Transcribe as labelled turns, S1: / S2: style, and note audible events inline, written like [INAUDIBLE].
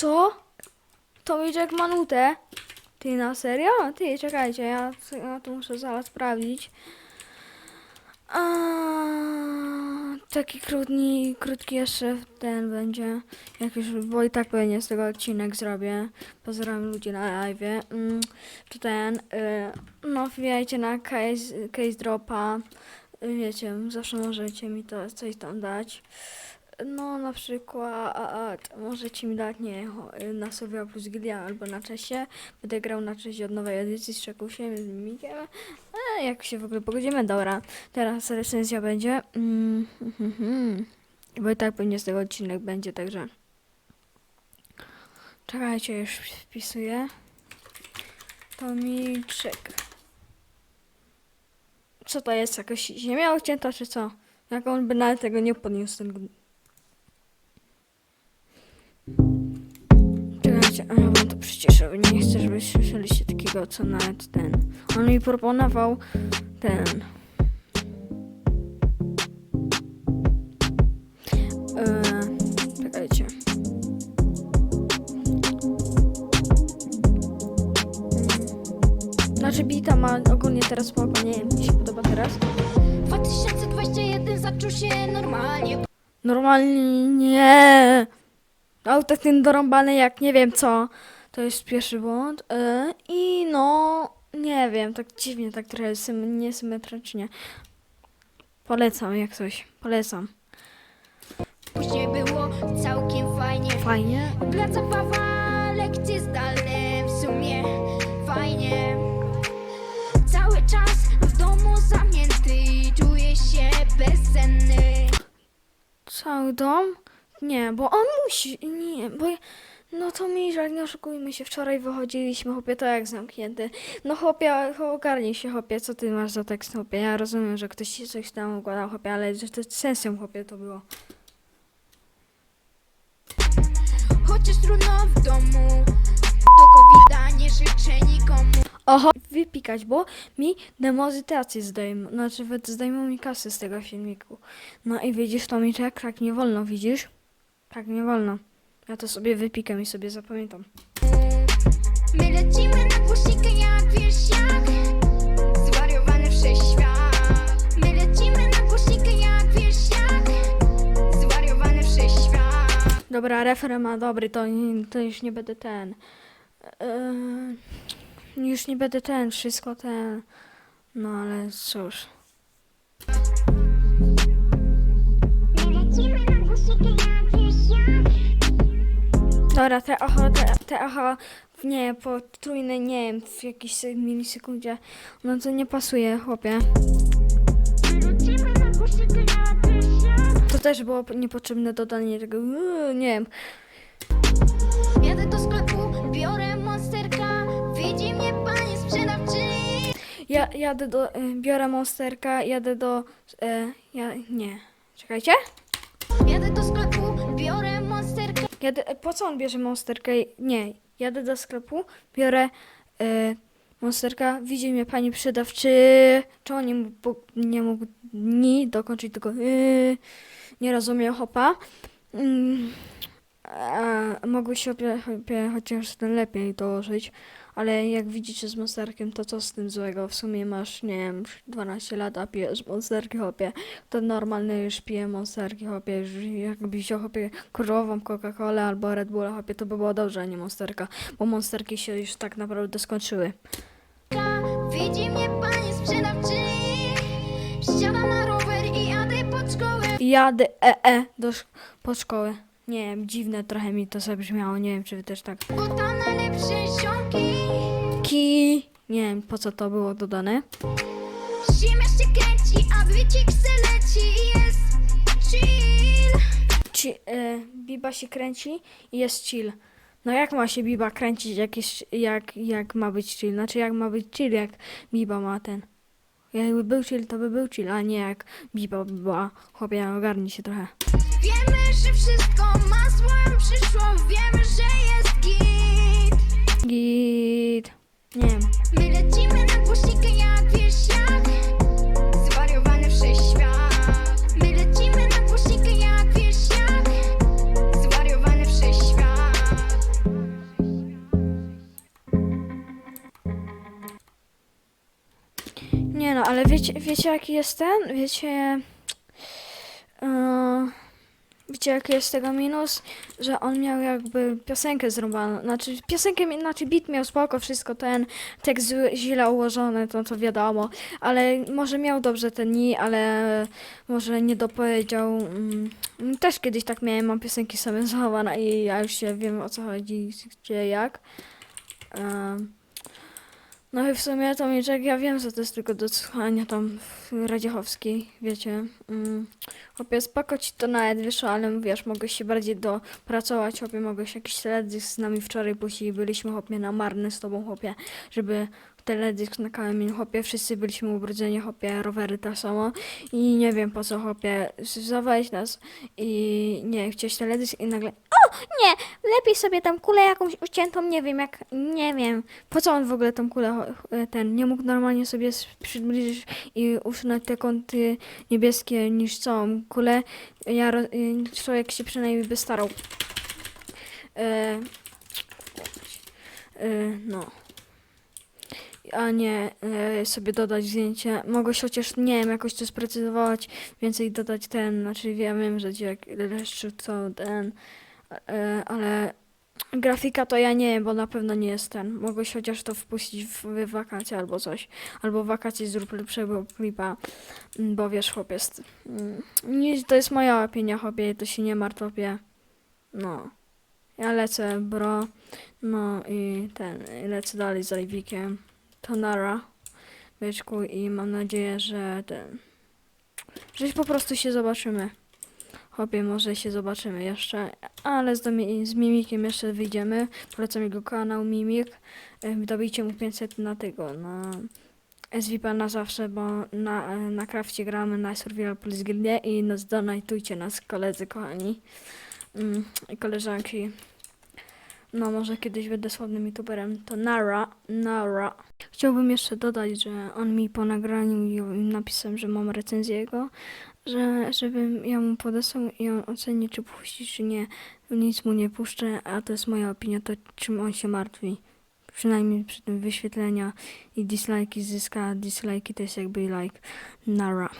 S1: Co? To jak manutę? Ty na serio? Ty, czekajcie, ja, ja to muszę zaraz sprawdzić. A, taki krótki, krótki jeszcze ten będzie. Jak już, bo i tak pewnie z tego odcinek zrobię. Pozdrawiam ludzi na live. Mm, ten, y, no wbijajcie na case, case dropa. Y, Wiecie, zawsze możecie mi to coś tam dać. No na przykład możecie mi dać nie y, na Sylwia plus Gilia albo na czesie. Będę grał na czesie od nowej edycji z Czekusiem, z Mikiem. E, jak się w ogóle pogodzimy, dobra. Teraz recenzja będzie. Mm, mhm, [LAUGHS] mhm. Bo i tak pewnie z tego odcinek będzie, także. Czekajcie, już wpisuję. Tomiczek. Co to jest? Jakaś ziemia ucięta, czy co? Jak on by nawet tego nie podniósł, ten... A ja wam to przyciszę, nie chcę, żebyście słyszeliście takiego, co nawet ten... On mi proponował ten... Eee, czekajcie. Znaczy bita ma ogólnie teraz spoko, nie wiem, mi się podoba teraz.
S2: 2021 zaczął się normalnie.
S1: Normalnie Auto ten dorąbany jak nie wiem co. To jest pierwszy błąd. Yy, I no, nie wiem, tak dziwnie, tak trochę sym, niesymetrycznie. Polecam jak coś, polecam.
S2: Później było całkiem fajnie.
S1: Fajnie.
S2: Plac zabawa, lekcje zdalne, w sumie fajnie. Cały czas w domu zamknięty, czuję się bezsenny.
S1: Cały dom? Nie, bo on musi, nie, bo ja, no to mi żal, nie oszukujmy się, wczoraj wychodziliśmy, chłopie, to jak zamknięty. No chłopie, ogarnij się, chłopie, co ty masz za tekst, chłopie, ja rozumiem, że ktoś ci coś tam układał, chłopie, ale że to sensem, chłopie, to było.
S2: Chociaż trudno w domu, do covid nie życzę nikomu.
S1: Oho, wypikać, bo mi demozytację zdejmą, znaczy zdejmą mi kasy z tego filmiku. No i widzisz, to mi tak, tak nie wolno, widzisz? Tak nie wolno. Ja to sobie wypikam i sobie zapamiętam.
S2: My lecimy na głośnikę jak wieśniak Zwariowany wszechświat My lecimy na głośnikę jak wieśniak Zwariowany wszechświat
S1: Dobra, referent ma dobry, to, nie- to już nie będę ten. Yy, już nie będę ten, wszystko ten. No ale cóż.
S2: My lecimy na głośnikę jak
S1: Dobra, te echo, te, te w- nie, po trójnej, nie wiem, w jakiejś se- milisekundzie. No to nie pasuje, chłopie. To też było niepotrzebne dodanie tego, yy, nie wiem.
S2: Jadę do sklepu, biorę monsterka Widzi mnie pani sprzedawczyni
S1: Ja jadę do, y, biorę monsterka, jadę do, y, ja, nie, czekajcie.
S2: Jadę do sklepu, biorę
S1: Jadę, e, po co on bierze monsterkę? Nie, jadę do sklepu, biorę e, monsterka, widzi mnie pani sprzedawczy, czy on nie mógł, nie mógł dokończyć tylko yy, nie rozumiem hopa. Mm, a, mogły się chociaż ten lepiej dołożyć, ale jak widzicie z monsterkiem, to co z tym złego? W sumie masz, nie wiem, 12 lat, a pijesz monsterki hopie. To normalny już pije monsterki hopie, jakbyś wziął hopie krową Coca-Colę albo Red Bulla hopie, to by było dobrze, a nie monsterka, bo monsterki się już tak naprawdę skończyły.
S2: Widzi mnie pani sprzedawczyni Wsiadam na rower i jadę pod szkołę
S1: Jadę e, e do sz- po szkoły. Nie wiem, dziwne trochę mi to zabrzmiało, nie wiem czy wy też tak.
S2: Bo
S1: Ki, nie wiem po co to było dodane.
S2: Ziemia się kręci, a wyciek se leci jest chill
S1: Ci, e, Biba się kręci i jest chill. No jak ma się Biba kręcić, jak, jest, jak, jak ma być chill? Znaczy jak ma być chill, jak Biba ma ten. Jakby był chill, to by był chill, a nie jak Biba by była. Chłopie, ogarnij się trochę.
S2: Wiemy, że wszystko ma swoją przyszłość Wiemy, że jest
S1: ale wiecie, wiecie jaki jest ten? Wiecie... Yy, wiecie jaki jest tego minus? Że on miał jakby piosenkę zrobioną. Znaczy piosenkę, znaczy beat miał spoko, wszystko ten, tekst źle ułożony, to to wiadomo. Ale może miał dobrze ten ni, ale może nie dopowiedział. Mm, też kiedyś tak miałem, mam piosenki sobie zachowane i ja już się wiem o co chodzi, gdzie jak. Em, no i w sumie to Mieczek, ja wiem, że to jest tylko do słuchania tam w Radziechowskiej, wiecie. Mm. Chłopie, spoko ci to nawet wyszło, ale wiesz, mogłeś się bardziej dopracować, chłopie, mogłeś jakiś teledysk z nami wczoraj i byliśmy, chłopie, na marny z tobą, chłopie, żeby teledysk na kamień, chłopie, wszyscy byliśmy ubrudzeni, chłopie, rowery tak samo i nie wiem po co, chłopie, zaweź nas i nie, chciałeś teledysk i nagle, nie, lepiej sobie tam kulę jakąś uciętą, nie wiem, jak, nie wiem, po co on w ogóle tą kulę, e, ten, nie mógł normalnie sobie przybliżyć i usunąć te kąty niebieskie niż całą kulę. Ja, y, człowiek się przynajmniej by starał. E, e, no. A nie e, sobie dodać zdjęcie. Mogłeś chociaż, nie wiem, jakoś to sprecyzować, więcej dodać ten, znaczy wiem, że jak leszczu co ten, ale grafika to ja nie wiem, bo na pewno nie jest ten. Mogłeś chociaż to wpuścić w, w wakacje albo coś. Albo wakacje zrób lepszego klipa, mm, bo wiesz, chłop jest. mm, Nie, to jest moja opinia, chłopie, to się nie martw, chłopie. No. Ja lecę, bro. No i ten, lecę dalej z Livikiem. To nara, i mam nadzieję, że ten, że po prostu się zobaczymy. Chłopie, może się zobaczymy jeszcze, ale z, domi- z Mimikiem jeszcze wyjdziemy. Polecam jego kanał Mimik. Dobijcie mu 500 na tego, na SVP na zawsze, bo na, na krafcie gramy na Survival Plus Gildie i nas donajtujcie nas, koledzy kochani mm, i koleżanki. No, może kiedyś będę sławnym youtuberem. To Nara, Nara. Chciałbym jeszcze dodać, że on mi po nagraniu i napisał, że mam recenzję jego, że żebym ja mu podesłał i on oceni, czy puści, czy nie. Nic mu nie puszczę, a to jest moja opinia, to czym on się martwi. Przynajmniej przy tym wyświetlenia i dislike'i zyska. Dislike'i to jest jakby like Nara.